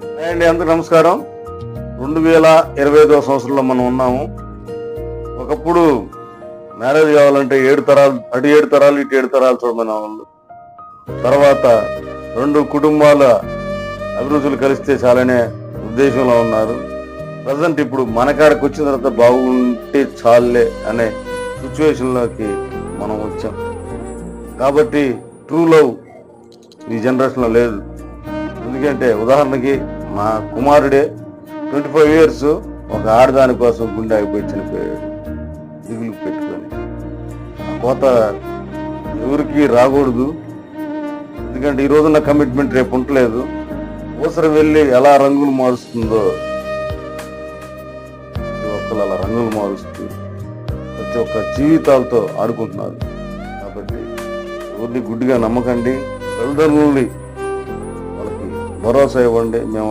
అండి అందరికి నమస్కారం. రెండు వేల ఇరవై ఐదవ సంవత్సరంలో మనం ఉన్నాము. ఒకప్పుడు మ్యారేజ్ కావాలంటే ఏడు తరాలు అటు ఏడు తరాలు ఇటు ఏడు తరాలు చూడమని వాళ్ళు. తర్వాత రెండు కుటుంబాల అభిరుచులు కలిస్తే చాలనే ఉద్దేశంలో ఉన్నారు. ప్రజెంట్ ఇప్పుడు మన కాడకు వచ్చిన తర్వాత బాగుంటే చాలే అనే సిచ్యువేషన్లోకి మనం వచ్చాం. కాబట్టి ట్రూ లవ్ ఈ జనరేషన్లో లేదు. ఎందుకంటే ఉదాహరణకి మా కుమారుడే ట్వంటీ ఫైవ్ ఇయర్స్ ఒక ఆడదాని కోసం గుండె అయిపోయి చనిపోయాడు. దిగులు పెట్టుకొని. ఆ కోత ఎవరికి రాకూడదు. ఎందుకంటే ఈ రోజున్న కమిట్మెంట్ రేపు ఉండలేదు. ఊసర వెళ్ళి ఎలా రంగులు మారుస్తుందో ప్రతి ఒక్కరు అలా రంగులు మారుస్తూ ప్రతి ఒక్క జీవితాలతో ఆడుకుంటున్నారు. కాబట్టి ఎవరిని గుడ్డిగా నమ్మకండి. తల్లిదండ్రులని భరోసా ఇవ్వండి మేము